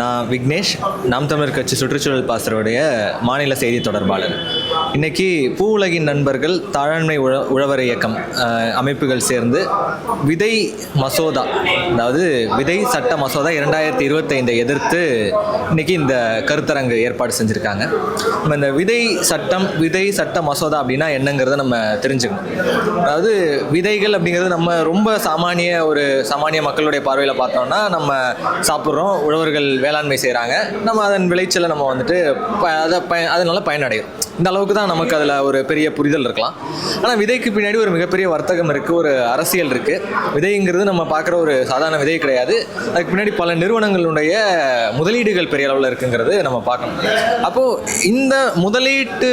நான் விக்னேஷ் நாம் தமிழர் கட்சி சுற்றுச்சூழல் பாசருடைய மாநில செய்தி தொடர்பாளர். இன்னைக்கு பூ உலகின் நண்பர்கள் தாழாண்மை உழ உழவர் இயக்கம் அமைப்புகள் சேர்ந்து விதை மசோதா அதாவது விதை சட்ட மசோதா இரண்டாயிரத்தி இருபத்தைந்தை எதிர்த்து இன்னைக்கு இந்த கருத்தரங்கு ஏற்பாடு செஞ்சுருக்காங்க. நம்ம இந்த விதை சட்டம் விதை சட்ட மசோதா அப்படின்னா என்னங்கிறத நம்ம தெரிஞ்சுக்கணும். அதாவது விதைகள் அப்படிங்கிறது நம்ம ரொம்ப சாமானிய ஒரு சாமானிய மக்களுடைய பார்வையில் பார்த்தோம்னா நம்ம சாப்பிட்றோம் உழவர்கள் வேளாண்மை செய்கிறாங்க நம்ம அதன் விளைச்சலை நம்ம வந்துட்டு ப அதை பய அதனால பயனடையும். இந்த அளவுக்கு தான் நமக்கு அதில் ஒரு பெரிய புரிதல் இருக்கலாம். ஆனால் விதைக்கு பின்னாடி ஒரு மிகப்பெரிய வர்த்தகம் இருக்குது ஒரு அரசியல் இருக்குது விதைங்கிறது நம்ம பார்க்குற ஒரு சாதாரண விதை கிடையாது. அதுக்கு பின்னாடி பல நிறுவனங்களுடைய முதலீடுகள் பெரிய அளவில் இருக்குங்கிறது நம்ம பார்க்கணும். அப்போது இந்த முதலீட்டு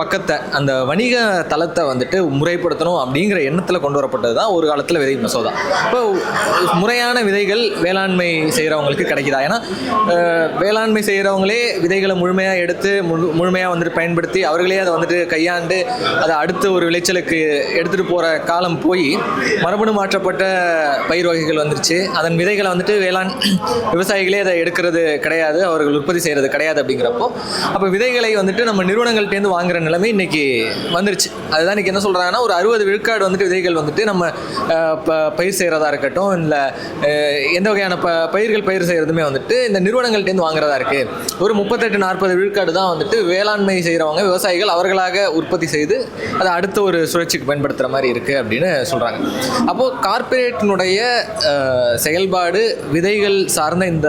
பக்கத்தை அந்த வணிக தளத்தை வந்துட்டு முறைப்படுத்தணும் அப்படிங்கிற எண்ணத்தில் கொண்டு வரப்பட்டது தான் ஒரு காலத்தில் விதை மசோதா. இப்போ முறையான விதைகள் வேளாண்மை செய்கிறவங்களுக்கு கிடைக்குதா? ஏன்னா வேளாண்மை செய்கிறவங்களே விதைகளை முழுமையாக எடுத்து முழு முழுமையாக வந்துட்டு பயன்படுத்தி அவர்களே அதை வந்துட்டு கையாண்டு அதை அடுத்த ஒரு விளைச்சலுக்கு எடுத்துகிட்டு போகிற காலம் போய் மரபணு மாற்றப்பட்ட பயிர் வகைகள் வந்துருச்சு. அதன் விதைகளை வந்துட்டு வேளாண் விவசாயிகளே அதை எடுக்கிறது கிடையாது அவர்கள் உற்பத்தி செய்கிறது கிடையாது அப்படிங்கிறப்போ அப்போ விதைகளை வந்துட்டு நம்ம நிறுவனங்கள்ட்டேருந்து வாங்குற நிலைமை இன்னைக்கு வந்துருச்சு. அதுதான் இன்னைக்கு என்ன சொல்கிறாங்கன்னா ஒரு அறுபது விழுக்காடு வந்துட்டு விதைகள் வந்துட்டு நம்ம பயிர் செய்கிறதா இருக்கட்டும் இல்லை எந்த வகையான ப பயிர்கள் பயிர் செய்கிறதுமே வந்துட்டு இந்த நிறுவனங்கள்ட்டேருந்து வாங்குறதா இருக்குது ஒரு முப்பத்தெட்டு நாற்பது விழுக்காடு தான் வந்துட்டு வேளாண்மை செய்கிறவங்க விவசாயிகள் அவர்களாக உற்பத்தி செய்து அதை அடுத்த ஒரு சுழற்சிக்கு பயன்படுத்துகிற மாதிரி இருக்குது அப்படின்னு சொல்கிறாங்க அப்போது கார்ப்பரேட்டினுடைய செயல்பாடு விதைகள் சார்ந்த இந்த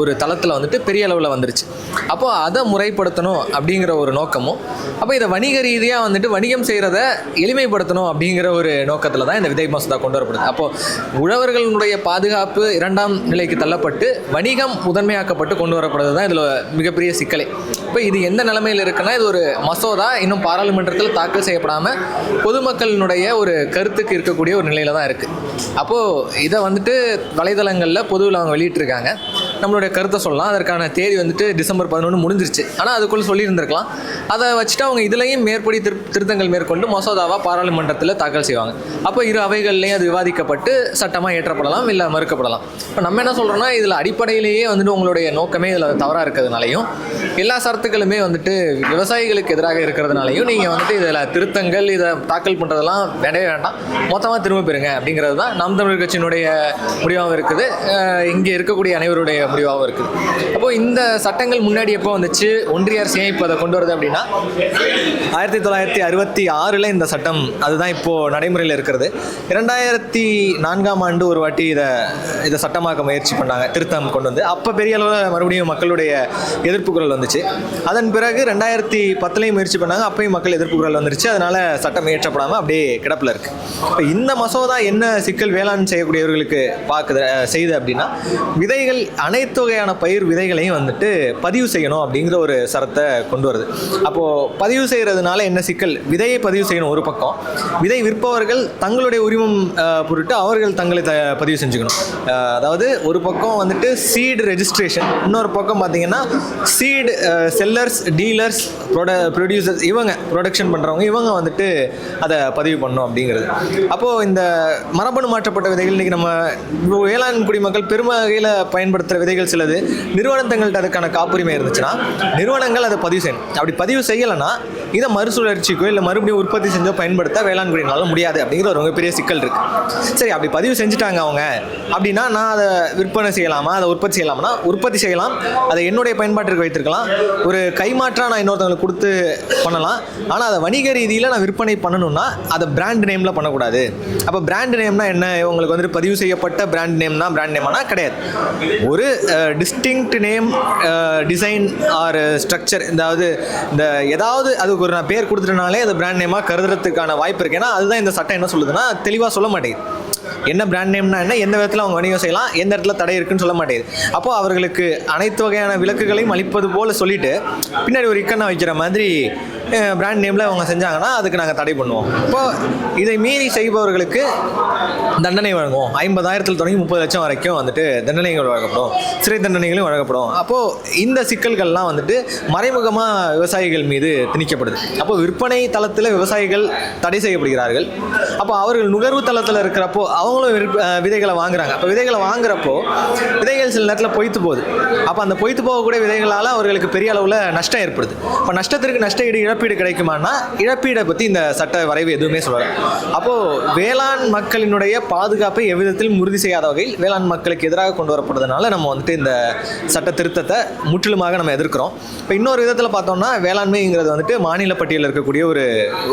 ஒரு தளத்தில் வந்துட்டு பெரிய அளவில் வந்துருச்சு. அப்போது அதை முறைப்படுத்தணும் அப்படிங்கிற ஒரு நோக்கமும் அப்போ இதை வணிக ரீதியாக வந்துட்டு வணிகம் செய்கிறத எளிமைப்படுத்தணும் அப்படிங்கிற ஒரு நோக்கத்தில் தான் இந்த விதை மசோதா கொண்டு வரப்படுது. அப்போது உழவர்களுடைய பாதுகாப்பு இரண்டாம் நிலைக்கு தள்ளப்பட்டு வணிகம் முதன்மையாக்கப்பட்டு கொண்டு வரப்படுறது தான் இதில் மிகப்பெரிய சிக்கலை. இப்போ இது எந்த நிலைமையில் இருக்குன்னா இது ஒரு மசோதா இன்னும் பாராளுமன்றத்தில் தாக்கல் செய்யப்படாமல் பொதுமக்களினுடைய ஒரு கருத்துக்கு இருக்கக்கூடிய ஒரு நிலையில் தான் இருக்குது அப்போது இதை வந்துட்டு வலைதளங்களில் பொதுவில் அவங்க வெளியிட்டிருக்காங்க. நம்மளுடைய கருத்தை சொல்லலாம். அதற்கான தேதி வந்துட்டு டிசம்பர் பதினொன்று முடிஞ்சிருச்சு. ஆனால் அதுக்குள்ளே சொல்லியிருந்திருக்கலாம். அதை வச்சுட்டு அவங்க இதுலேயும் மேற்படி திரு திருத்தங்கள் மேற்கொண்டு மசோதாவாக பாராளுமன்றத்தில் தாக்கல் செய்வாங்க. அப்போ இரு அவைகள்லேயும் அது விவாதிக்கப்பட்டு சட்டமாக ஏற்றப்படலாம் இல்லை மறுக்கப்படலாம். இப்போ நம்ம என்ன சொல்கிறோம்னா இதில் அடிப்படையிலேயே வந்துட்டு உங்களுடைய நோக்கமே இதில் தவறாக இருக்கிறதுனாலையும் எல்லா சரத்துக்களுமே வந்துட்டு விவசாயிகளுக்கு எதிராக இருக்கிறதுனாலையும் நீங்கள் வந்துட்டு இதில் திருத்தங்கள் இதை தாக்கல் பண்ணுறதெல்லாம் வேண்டவே வேண்டாம். மொத்தமாக திரும்ப பெறுங்க அப்படிங்கிறது தான் நாம் தமிழர் கட்சியினுடைய முடிவாகவும் இருக்குது. இங்கே இருக்கக்கூடிய அனைவருடைய முடிவாகவும் இருக்குது அப்போது இந்த சட்டங்கள் முன்னாடி எப்போ வந்துச்சு? ஒன்றிய அரசு இப்போ அதை கொண்டு வருது அப்படின்னா? ஆயிரத்தி தொள்ளாயிரத்தி அறுபத்தி ஆறில் இந்த சட்டம் அதுதான் இப்போது நடைமுறையில் இருக்கிறது. இரண்டாயிரத்தி நான்காம் ஆண்டு ஒரு வாட்டி இதை இதை சட்டமாக்க முயற்சி பண்ணாங்க திருத்தம் கொண்டு வந்து. அப்போ பெரிய அளவில் மறுபடியும் மக்களுடைய எதிர்ப்பு குரல் வந்துச்சு. அதன் பிறகு ரெண்டாயிரத்தி பத்துலேயும் முயற்சி பண்ணாங்க அப்பயும் மக்கள் எதிர்ப்பு குரல் வந்துருச்சு. அதனால சட்டம் இயற்றப்படாமல் அப்படியே கிடப்பில் இருக்குது இப்போ இந்த மசோதா என்ன சிக்கல் வேளாண் செய்யக்கூடியவர்களுக்கு பார்க்குது செய்து செய்யுது அப்படின்னா விதைகள் அனை அனைத்து வகையான பயிர் விதைகளையும் வந்துட்டு பதிவு செய்யணும் அப்படிங்கிற ஒரு சரத்தை கொண்டு வருது. அப்போது பதிவு செய்கிறதுனால என்ன சிக்கல்? விதையை பதிவு செய்யணும் ஒரு பக்கம். விதை விற்பவர்கள் தங்களுடைய உரிமம் பொருட்டு அவர்கள் தங்களை த பதிவு செஞ்சுக்கணும். அதாவது ஒரு பக்கம் வந்துட்டு சீடு ரெஜிஸ்ட்ரேஷன் இன்னொரு பக்கம் பார்த்தீங்கன்னா seed sellers dealers prod producers இவங்க ப்ரொடக்ஷன் பண்ணுறவங்க இவங்க வந்துட்டு அதை பதிவு பண்ணணும் அப்படிங்கிறது. அப்போது இந்த மரபணு மாற்றப்பட்ட விதைகள் இன்றைக்கி நம்ம வேளாண் குடிமக்கள் பெருமகையில் பயன்படுத்துகிற விதைகள் சிலது நிறுவனத்தங்கள்ட்ட அதுக்கான காப்புரிமை இருந்துச்சுன்னா நிறுவனங்கள் அதை பதிவு செய்யணும். அப்படி பதிவு செய்யலைன்னா இதை மறுசுழற்சிக்கோ இல்லை மறுபடியும் உற்பத்தி செஞ்சோ பயன்படுத்த வேளாண் குடியினால முடியாது அப்படிங்கிற ஒரு மிகப்பெரிய சிக்கல் இருக்குது சரி அப்படி பதிவு செஞ்சுட்டாங்க அவங்க. அப்படின்னா நான் அதை விற்பனை செய்யலாமா? அதை உற்பத்தி செய்யலாம்னா உற்பத்தி செய்யலாம். அதை என்னுடைய பயன்பாட்டிற்கு வைத்திருக்கலாம். ஒரு கைமாற்றா நான் இன்னொருத்தவங்களுக்கு கொடுத்து பண்ணலாம். ஆனால் அதை வணிக ரீதியில் நான் விற்பனை பண்ணணும்னா அதை பிராண்ட் நேமில் பண்ணக்கூடாது. அப்போ பிராண்ட் நேம்னா என்ன? உங்களுக்கு வந்துட்டு பதிவு செய்யப்பட்ட பிராண்ட் நேம்னா பிராண்ட் நேமானா கிடையாது. ஒரு distinct name design or structure அதாவது இந்த ஏதாவது அதுக்கு ஒரு நான் பேர் கொடுத்துட்டனாலே அது பிராண்ட் நேமாக கருதுறதுக்கான வாய்ப்பு இருக்குது ஏன்னா அதுதான் இந்த சட்டம் என்ன சொல்லுதுன்னா தெளிவாக சொல்ல மாட்டேங்குது. என்ன பிராண்ட் நேம்னா என்ன எந்த விதத்தில் அவங்க வணிகம் செய்யலாம் எந்த இடத்துல தடை இருக்குன்னு சொல்ல மாட்டேங்குது. அப்போது அவர்களுக்கு அனைத்து வகையான விளக்குகளையும் அளிப்பது போல சொல்லிட்டு பின்னாடி ஒரு இக்கண்ணா வைக்கிற மாதிரி பிராண்ட் நேமில் அவங்க செஞ்சாங்கன்னா அதுக்கு நாங்கள் தடை பண்ணுவோம். இப்போ இதை மீறி செய்பவர்களுக்கு தண்டனை வழங்குவோம். ஐம்பதாயிரத்தில் தொடங்கி முப்பது லட்சம் வரைக்கும் வந்துட்டு தண்டனைகள் வழங்கப்படும். சிறை தண்டனைகளும் வழங்கப்படும். அப்போது இந்த சிக்கல்கள்லாம் வந்துட்டு மறைமுகமாக விவசாயிகள் மீது திணிக்கப்படுது. அப்போ விற்பனை தளத்தில் விவசாயிகள் தடை செய்யப்படுகிறார்கள். அப்போ அவர்கள் நுகர்வு தளத்தில் இருக்கிறப்போ அவங்களும் விற்ப- விதைகளை வாங்குறாங்க. அப்போ விதைகளை வாங்குறப்போ விதைகள் சில நேரத்தில் பொய்த்து போகுது. அப்போ அந்த பொய்த்து போகக்கூடிய விதைகளால் அவர்களுக்கு பெரிய அளவில் நஷ்டம் ஏற்படுது. இப்போ நஷ்டத்திற்கு நஷ்ட ஈடு இழப்பீடு கிடைக்குமானா இழப்பீடை பற்றி இந்த சட்ட வரைவு எதுவுமே சொல்லலை. அப்போது வேளாண் மக்களினுடைய பாதுகாப்பை எவ்விதத்தில் உறுதி செய்யாத வகையில் வேளாண் மக்களுக்கு எதிராக கொண்டு வரப்படுறதுனால நம்ம வந்துட்டு இந்த சட்ட திருத்தத்தை முற்றிலுமாக நம்ம எதிர்க்கிறோம். இப்போ இன்னொரு விதத்தில் பார்த்தோம்னா வேளாண்மைங்கிறது வந்துட்டு மாநில பட்டியலில் இருக்கக்கூடிய ஒரு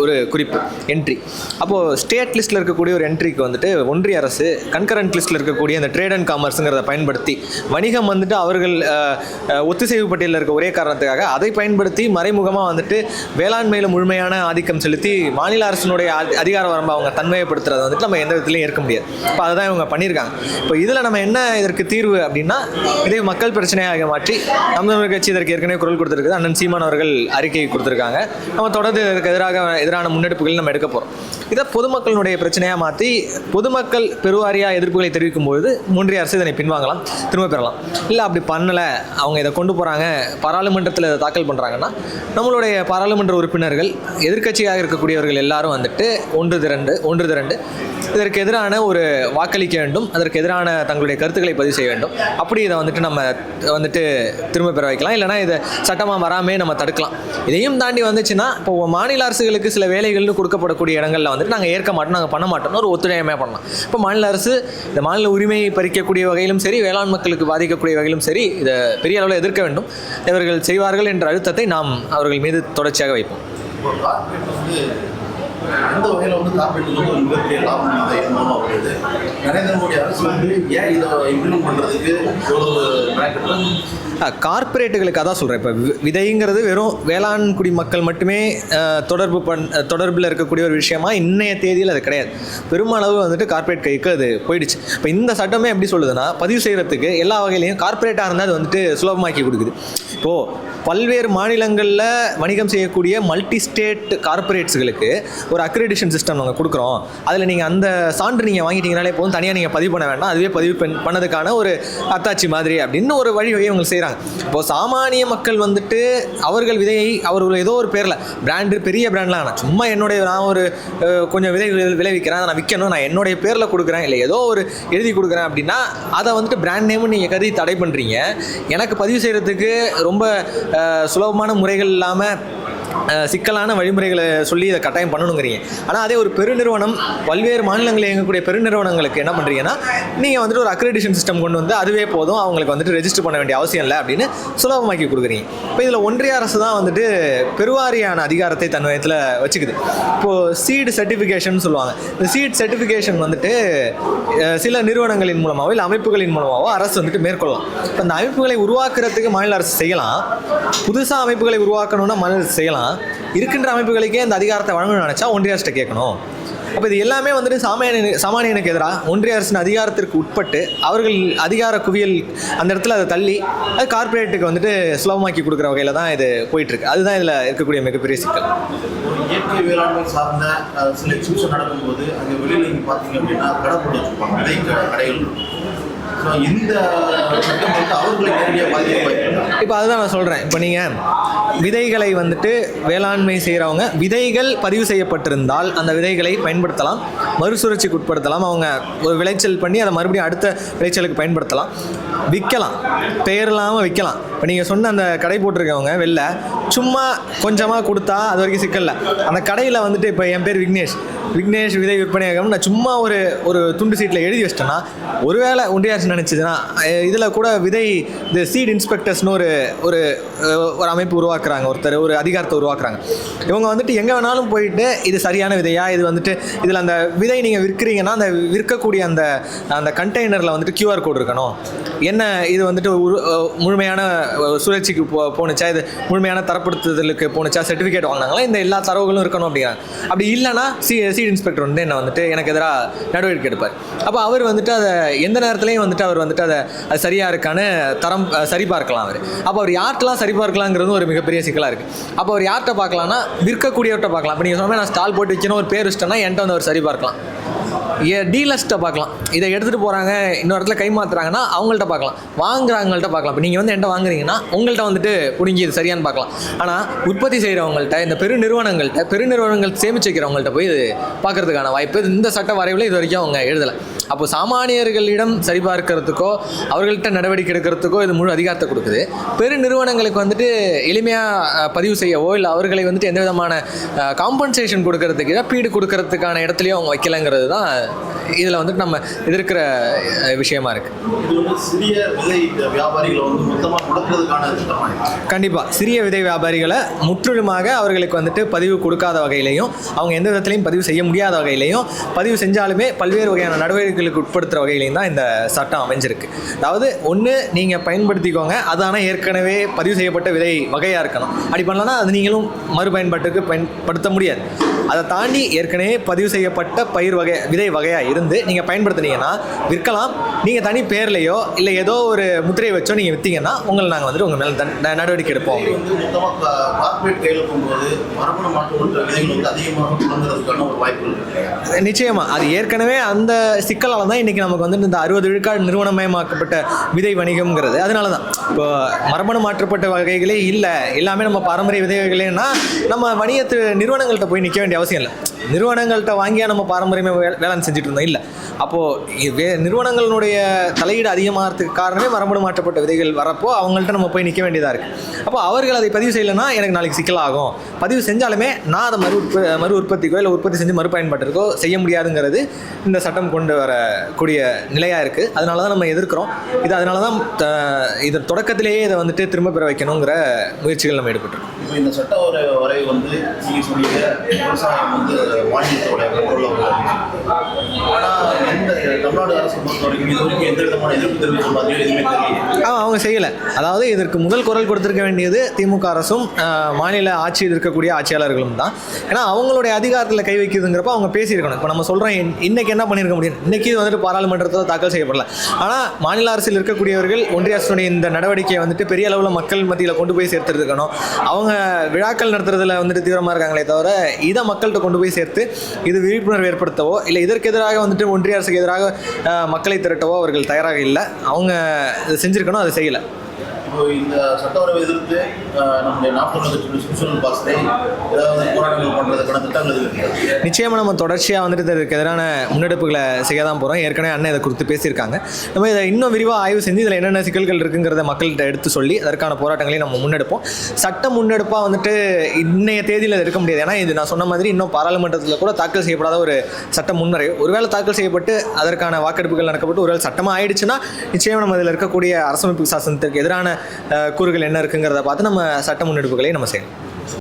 ஒரு குறிப்பு என்ட்ரி அப்போது ஸ்டேட் லிஸ்ட்டில் இருக்கக்கூடிய ஒரு என்ட்ரிக்கு வந்துட்டு ஒன்றிய அரசு கன்கரண்ட் லிஸ்ட்டில் இருக்கக்கூடிய அந்த ட்ரேட் அண்ட் காமர்ஸுங்கிறத பயன்படுத்தி வணிகம் வந்துட்டு அவர்கள் ஒத்திசைவு பட்டியலில் இருக்க ஒரே காரணத்துக்காக அதை பயன்படுத்தி மறைமுகமாக வந்துட்டு வேளாண்மையில் முழுமையான ஆதிக்கம் செலுத்தி மாநில அரசினுடைய அதிகார வரம்பை அவங்க தன்மையப்படுத்துறதை வந்துட்டு நம்ம எந்த விதத்துலையும் ஏற்க முடியாது. இப்போ அதை தான் இவங்க பண்ணியிருக்காங்க. இப்போ இதில் நம்ம என்ன இதற்கு தீர்வு அப்படின்னா இதே மக்கள் பிரச்சனையாக மாற்றி தமிழர் கட்சி இதற்கு ஏற்கனவே குரல் கொடுத்துருக்குது. அண்ணன் சீமான் அவர்கள் அறிக்கை கொடுத்துருக்காங்க. நம்ம தொடர்ந்து இதற்கு எதிராக எதிரான முன்னெடுப்புகள் நம்ம எடுக்க போகிறோம் இதை பொதுமக்களுடைய பிரச்சனையாக மாற்றி பொதுமக்கள் பெருவாரியாக எதிர்ப்புகளை தெரிவிக்கும் பொழுது ஒன்றிய அரசு இதனை பின்வாங்கலாம் திரும்ப பெறலாம். இல்லை அப்படி பண்ணலை. அவங்க இதை கொண்டு போகிறாங்க பாராளுமன்றத்தில் இதை தாக்கல் பண்ணுறாங்கன்னா நம்மளுடைய பாராளுமன்ற உறுப்பினர்கள் எதிர்க்கட்சியாக இருக்கக்கூடியவர்கள் எல்லாரும் வந்துட்டு ஒன்று திரண்டு ஒன்று திரண்டு இதற்கு எதிரான ஒரு வாக்களிக்க வேண்டும். அதற்கு எதிரான தங்களுடைய கருத்துக்களை பதிவு செய்ய வேண்டும். அப்படி இதை வந்துட்டு நம்ம வந்துட்டு திரும்ப பெற வைக்கலாம். இல்லைனா இதை சட்டமாக வராமே நம்ம தடுக்கலாம். இதையும் தாண்டி வந்துச்சுன்னா இப்போ மாநில அரசுகளுக்கு சில வேலைகள்னு கொடுக்கப்படக்கூடிய இடங்களில் வந்துட்டு நாங்கள் ஏற்க மாட்டோம் நாங்கள் பண்ண மாட்டோம்னு ஒரு ஒத்துழையமே பண்ணலாம். இப்போ மாநில அரசு இந்த மாநில உரிமையை பறிக்கக்கூடிய வகையிலும் சரி வேளாண் மக்களுக்கு பாதிக்கக்கூடிய வகையிலும் சரி இதை பெரிய அளவில் எதிர்க்க வேண்டும். இவர்கள் செய்வார்கள் என்ற அழுத்தத்தை நாம் அவர்கள் மீது தொடர்ச்சியாக வைப்போம். அந்த வகையில் வந்து காப்பீட்டு வந்து ஒரு மிகப்பெரிய லாபம் இதை மூலமாக வருது நரேந்திர மோடி அரசு வந்து ஏன் இதை இம்ப்ளிமெண்ட் பண்ணுறதுக்கு ஒரு பிராக்கெட்டில் கார்ப்பரேட்டுகளுக்கு அதான் சொல்கிறேன் இப்போ வி- விதைங்கிறது வெறும் வேளாண் குடி மக்கள் மட்டுமே தொடர்பு பண் தொடர்பில் இருக்கக்கூடிய ஒரு விஷயமா இன்னைய தேதியில் அது கிடையாது. பெருமளவு வந்துட்டு கார்பரேட் கைக்கு அது போயிடுச்சு. இப்போ இந்த சட்டமே எப்படி சொல்லுதுன்னா பதிவு செய்கிறதுக்கு எல்லா வகையிலையும் கார்ப்பரேட்டாக இருந்தால் அது வந்துட்டு சுலபமாக்கி கொடுக்குது. இப்போது பல்வேறு மாநிலங்களில் வணிகம் செய்யக்கூடிய மல்டி ஸ்டேட் கார்ப்பரேட்ஸுகளுக்கு ஒரு அக்ரிடேஷன் சிஸ்டம் நாங்கள் கொடுக்குறோம். அதில் நீங்கள் அந்த சான்று நீங்கள் வாங்கிட்டீங்கனாலே போதும். தனியாக நீங்கள் பதிவு பண்ண வேண்டாம். அதுவே பதிவு பண்ணதுக்கான ஒரு அத்தாச்சி மாதிரி அப்படின்னு ஒரு வழிவகையை அவங்க செய்கிறாங்க இப்போ சாமானிய மக்கள் வந்துட்டு அவர்கள் விதையை அவர்கள் ஏதோ ஒரு பேரில் பிராண்டு பெரிய பிராண்ட்லாம் ஆனால் சும்மா என்னுடைய நான் ஒரு கொஞ்சம் விதை விளைவிக்கிறேன் அதை நான் விற்கணும் நான் என்னுடைய பேரில் கொடுக்குறேன் இல்லை ஏதோ ஒரு எழுதி கொடுக்குறேன் அப்படின்னா அதை வந்துட்டு பிராண்ட் நேம்னு நீங்கள் கருதி தடை பண்ணுறீங்க எனக்கு பதிவு செய்கிறதுக்கு ரொம்ப சுலபமான முறைகள் இல்லாமல் சிக்கலான வழிமுறைகளை சொல்லி இதை கட்டாயம் பண்ணணுங்கிறீங்க. ஆனால் அதே ஒரு பெருநிறுவனம் பல்வேறு மாநிலங்களில் இயங்கக்கூடிய பெருநிறுவனங்களுக்கு என்ன பண்ணுறீங்கன்னா நீங்கள் வந்துட்டு ஒரு அக்ரிடேஷன் சிஸ்டம் கொண்டு வந்து அதுவே போதும் அவங்களுக்கு வந்துட்டு ரெஜிஸ்டர் பண்ண வேண்டிய அவசியம் இல்லை அப்படின்னு சுலபமாக்கி கொடுக்குறீங்க. இப்போ இதில் ஒன்றிய அரசு தான் வந்துட்டு பெருவாரியான அதிகாரத்தை தன் வயத்தில் வச்சுக்குது. இப்போது சீடு சர்டிஃபிகேஷன் சொல்லுவாங்க. இந்த சீட் சர்டிஃபிகேஷன் வந்துட்டு சில நிறுவனங்களின் மூலமாகவோ இல்லை அமைப்புகளின் மூலமாகவோ அரசு வந்துட்டு மேற்கொள்ளலாம். இப்போ அந்த அமைப்புகளை உருவாக்குறதுக்கு மாநில அரசு செய்யலாம். புதுசாக அமைப்புகளை உருவாக்கணும்னா மாநில அரசு செய்யலாம். இருக்கின்ற அமைப்புகளுக்கே இந்த அதிகாரத்தை வழங்கணும்னு நினச்சா ஒன்றிய அரசு கேட்கணும். அப்போ இது எல்லாமே வந்துட்டு சாமானிய சாமானியனுக்கு எதிராக ஒன்றிய அரசின் அதிகாரத்திற்கு உட்பட்டு அவர்கள் அதிகார குவியல் அந்த இடத்துல அதை தள்ளி அது கார்ப்பரேட்டுக்கு வந்துட்டு சுலபமாக்கி கொடுக்குற வகையில் தான் இது போயிட்டுருக்கு. அதுதான் இதில் இருக்கக்கூடிய மிகப்பெரிய சிக்கல். இயற்கை வேளாண்மை சார்ந்த சில எக்ஸிபிஷன் நடக்கும்போது அங்கே வெளியில் நீங்கள் பார்த்தீங்க அப்படின்னா கடை போட்டு வச்சுருப்பாங்க. கடைகள். இருக்கும் ஸோ இந்த சட்டம் வந்து அவர்களை நேரடியாக இப்போ அதுதான் நான் சொல்கிறேன் இப்போ நீங்கள் விதைகளை வந்துட்டு வேளாண்மை செய்கிறவங்க விதைகள் பதிவு செய்யப்பட்டிருந்தால் அந்த விதைகளை பயன்படுத்தலாம். மறுசுழற்சிக்கு உட்படுத்தலாம். அவங்க ஒரு விளைச்சல் பண்ணி அதை மறுபடியும் அடுத்த விளைச்சலுக்கு பயன்படுத்தலாம். விற்கலாம் பெயர் இல்லாமல் விற்கலாம் இப்போ நீங்கள் சொன்ன அந்த கடை போட்டிருக்கவங்க வெளில சும்மா கொஞ்சமாக கொடுத்தா அது வரைக்கும் சிக்கலில். அந்த கடையில் வந்துட்டு இப்போ என் பேர் விக்னேஷ். விக்னேஷ் விதை விற்பனையகம் நான் சும்மா ஒரு ஒரு துண்டு சீட்டில் எழுதி வச்சிட்டேன்னா ஒருவேளை ஒன்றிய அரசு நினச்சிதுன்னா இதில் கூட விதை இந்த சீட் இன்ஸ்பெக்டர்ஸ்னு ஒரு ஒரு ஒரு அமைப்பு உருவாக்குறாங்க. ஒருத்தர் ஒரு அதிகாரத்தை உருவாக்குறாங்க. இவங்க வந்துட்டு எங்கே வேணாலும் போயிட்டு இது சரியான விதையா? இது வந்துட்டு இதில் அந்த விதை நீங்கள் விற்கிறீங்கன்னா அந்த விற்கக்கூடிய அந்த அந்த கண்டெய்னரில் வந்துட்டு கியூஆர் கோட் இருக்கணும். என்ன இது வந்துட்டு முழுமையான சுழற்சிக்கு போ போணுச்சா? இது முழுமையான தரப்படுத்துதலுக்கு போணுச்சா? சர்டிஃபிகேட் வாங்கினாங்களா? இந்த எல்லா தரவுகளும் இருக்கணும் அப்படிங்கிறாங்க. அப்படி இல்லைன்னா சி சீட் இன்ஸ்பெக்டர் வந்து என்ன வந்துட்டு எனக்கு எதிராக நடவடிக்கை எடுப்பார். அப்போ அவர் வந்துட்டு அதை எந்த நேரத்துலையும் வந்துட்டு அவர் வந்துட்டு அதை அது சரியாக இருக்கான்னு தரம் சரி பார்க்கலாம் அவர். அப்போ அவர் யார்கிட்டலாம் சரி பார்க்கலாங்கிறது ஒரு மிகப்பெரிய சிக்கலாக இருக்குது அப்போ அவர் யார்கிட்ட பார்க்கலாம்னா விற்கக்கூடியவர்கிட்ட பார்க்கலாம். இப்போ நீங்கள் சொன்னால் நான் ஸ்டால் போட்டு வச்சுன்னு ஒரு பேர் வச்சிட்டேன்னா என்கிட்ட வந்து அவர் சரி பார்க்கலாம் ஏ டீலர்ஸ்ட்டை பார்க்கலாம். இதை எடுத்துகிட்டு போகிறாங்க இன்னொரு இடத்துல கை மாற்றுறாங்கன்னா அவங்கள்ட்ட பார்க்கலாம். வாங்குறாங்கள்ட்ட பார்க்கலாம். இப்போ நீங்கள் வந்து என்கிட்ட வாங்குறீங்கன்னா உங்கள்கிட்ட வந்துட்டு பிடுங்கி இது சரியானு பார்க்கலாம். ஆனால் உற்பத்தி செய்கிறவங்கள்ட்ட இந்த பெரு நிறுவனங்கள்கிட்ட பெரு நிறுவனங்கள் சேமிச்சு வைக்கிறவங்கள்ட்ட போய் இது பார்க்கறதுக்கான வாய்ப்பு. இந்த சட்ட வரைவில் இது வரைக்கும் அவங்க எழுதலை. அப்போ சாமானியர்களிடம் சரிபார்க்கிறதுக்கோ அவர்கள்ட்ட நடவடிக்கை எடுக்கிறதுக்கோ இது முழு அதிகாரத்தை கொடுக்குது. பெரு நிறுவனங்களுக்கு வந்துட்டு எளிமையாக பதிவு செய்யவோ இல்லை அவர்களை வந்துட்டு எந்த விதமான காம்பன்சேஷன் கொடுக்கறதுக்கு இழப்பீடு கொடுக்கறதுக்கான இடத்துலையும் அவங்க வைக்கலங்கிறது தான் இதில் வந்துட்டு நம்ம எதிர்க்கிற விஷயமா இருக்குது சிறிய விலை வியாபாரிகளை வந்து மொத்தமாக முடக்கிறதுக்கான திட்டமாக கண்டிப்பாக சிறிய விதை வியாபாரிகளை முற்றிலுமாக அவர்களுக்கு வந்துட்டு பதிவு கொடுக்காத வகையிலையும் அவங்க எந்த விதத்திலையும் பதிவு செய்ய முடியாத வகையிலையும் பதிவு செஞ்சாலுமே பல்வேறு வகையான நடவடிக்கைகளுக்கு உட்படுத்துகிற வகையிலையும் தான் இந்த சட்டம் அமைஞ்சிருக்கு. அதாவது ஒன்று நீங்கள் பயன்படுத்திக்கோங்க. அது ஆனால் ஏற்கனவே பதிவு செய்யப்பட்ட விதை வகையாக இருக்கணும். அப்படி பண்ணலன்னா அது நீங்களும் மறுபயன்பாட்டுக்கு பயன்படுத்த முடியாது. அதை தாண்டி ஏற்கனவே பதிவு செய்யப்பட்ட பயிர் வகை விதை வகையாக இருந்து நீங்கள் பயன்படுத்துனீங்கன்னா விற்கலாம். நீங்கள் தனி பேர்லையோ இல்லை ஏதோ ஒரு முத்திரையை வச்சோ நீங்கள் விற்றீங்கன்னா உங்களை நாங்கள் வந்துட்டு உங்கள் மேலே நடவடிக்கை எடுப்போம் நிச்சயமா. அது ஏற்கனவே அந்த சிக்கலால் தான் இன்றைக்கி நமக்கு வந்து இந்த அறுபது விழுக்காடு நிறுவனமயமாக்கப்பட்ட விதை வணிகம்ங்கிறது. அதனால தான் இப்போ மரபணு மாற்றப்பட்ட வகைகளே இல்லை. எல்லாமே நம்ம பாரம்பரிய விதை வகைகளேன்னா நம்ம வணிகத்து நிறுவனங்கள்கிட்ட போய் நிற்க வேண்டிய அவசியம் இல்லை. நிறுவனங்கள்கிட்ட வாங்கியா நம்ம பாரம்பரியமாக வே வேளாண் செஞ்சுட்டு இருந்தோம்? இல்லை. அப்போது வே நிறுவனங்களுடைய தலையீடு அதிகமாகிறதுக்கு காரணமே மரபணு மாற்றப்பட்ட விதைகள் வரப்போ அவங்கள்ட்ட நம்ம போய் நிற்க வேண்டியதாக இருக்குது அப்போ அவர்கள் அதை பதிவு செய்யலைன்னா எனக்கு நாளைக்கு சிக்கலாகும். பதிவு செஞ்சாலுமே நான் அதை மறு உற்ப மறு உற்பத்திக்கோ இல்லை உற்பத்தி செஞ்சு மறுபயன்பாட்டிற்கோ செய்ய முடியாதுங்கிறது இந்த சட்டம் கொண்டு வரக்கூடிய நிலையாக இருக்குது அதனால தான் நம்ம எதிர்க்கிறோம். இது அதனால தான் இது தொடக்கத்திலேயே இதை வந்துட்டு திரும்ப பெற வைக்கணுங்கிற முயற்சிகள் நம்ம ஈடுபட்டுருக்கோம். இந்த சட்ட வரை வரை வந்து நீங்கள் சொன்னீங்க விவசாயம் வந்து மாநிலத்தோட கண்ட்ரோலில் ஆனால் எந்த தமிழ்நாடு அரசு பொறுத்த வரைக்கும் இது வரைக்கும் எந்த விதமான எதிர்ப்பு தெரிவித்த மாதிரியோ எதுவுமே தெரியல ஆ அவங்க செய்யலை. அதாவது இதற்கு முதல் குரல் கொடுத்திருக்க வேண்டியது திமுக அரசும் மாநில ஆட்சியில் இருக்கக்கூடிய ஆட்சியாளர்களும் தான். ஏன்னா அவங்களுடைய அதிகாரத்தில் கை வைக்குதுங்கிறப்ப அவங்க பேசியிருக்கணும். இப்போ நம்ம சொல்கிறோம் இன்னைக்கு என்ன பண்ணியிருக்க முடியும்? இன்னைக்கு வந்துட்டு பாராளுமன்றத்தில் தாக்கல் செய்யப்படல. ஆனால் மாநில அரசில் இருக்கக்கூடியவர்கள் ஒன்றிய அரசுடைய இந்த நடவடிக்கையை வந்துட்டு பெரிய அளவில் மக்கள் மத்தியில் கொண்டு போய் சேர்த்துருக்கணும். அவங்க விழாக்கள் நடத்துறதுல வந்துட்டு தீவிரமாக இருக்காங்களே தவிர இதை மக்கள்கிட்ட கொண்டு போய் சேர்த்து இது விழிப்புணர்வு ஏற்படுத்தவோ இல்லை இதற்கு எதிராக வந்துட்டு ஒன்றிய அரசுக்கு எதிராக மக்களை திரட்டவோ அவர்கள் தயாராக இல்லை. அவங்க இதை செஞ்சுருக்கணும் அதை செய்யலை. இப்போ இந்த சட்டவரவை எதிர்த்து நம்முடைய நாற்பது கட்சியுடைய சுற்றுச்சூழல் பாசத்தை ஏதாவது போராட்டங்கள் பண்ணுறதுக்கான திட்டங்கள் இருக்குது நிச்சயமாக நம்ம தொடர்ச்சியாக வந்துட்டு இதற்கு எதிரான முன்னெடுப்புகளை செய்ய தான் போகிறோம் ஏற்கனவே அண்ணன் இதை குறித்து பேசியிருக்காங்க. நம்ம இதை இன்னும் விரிவாக ஆய்வு செஞ்சு இதில் என்னென்ன சிக்கல்கள் இருக்குங்கிறத மக்கள்கிட்ட எடுத்து சொல்லி அதற்கான போராட்டங்களையும் நம்ம முன்னெடுப்போம். சட்ட முன்னெடுப்பாக வந்துட்டு இன்னைய தேதியில் இருக்க எடுக்க முடியாது. ஏன்னா இது நான் சொன்ன மாதிரி இன்னும் பாராளுமன்றத்தில் கூட தாக்கல் செய்யப்படாத ஒரு சட்ட முன்வரை. ஒருவேளை தாக்கல் செய்யப்பட்டு அதற்கான வாக்கெடுப்புகள் நடக்கப்பட்டு ஒருவேளை சட்டமாக ஆயிடுச்சுன்னா நிச்சயமாக நம்ம இதில் இருக்கக்கூடிய அரசமைப்பு சாசனத்திற்கு எதிரான கூறுகள் என்ன இருக்குங்கிறத பார்த்து நம்ம சட்ட முன்னெடுப்புகளை நம்ம செய்யணும்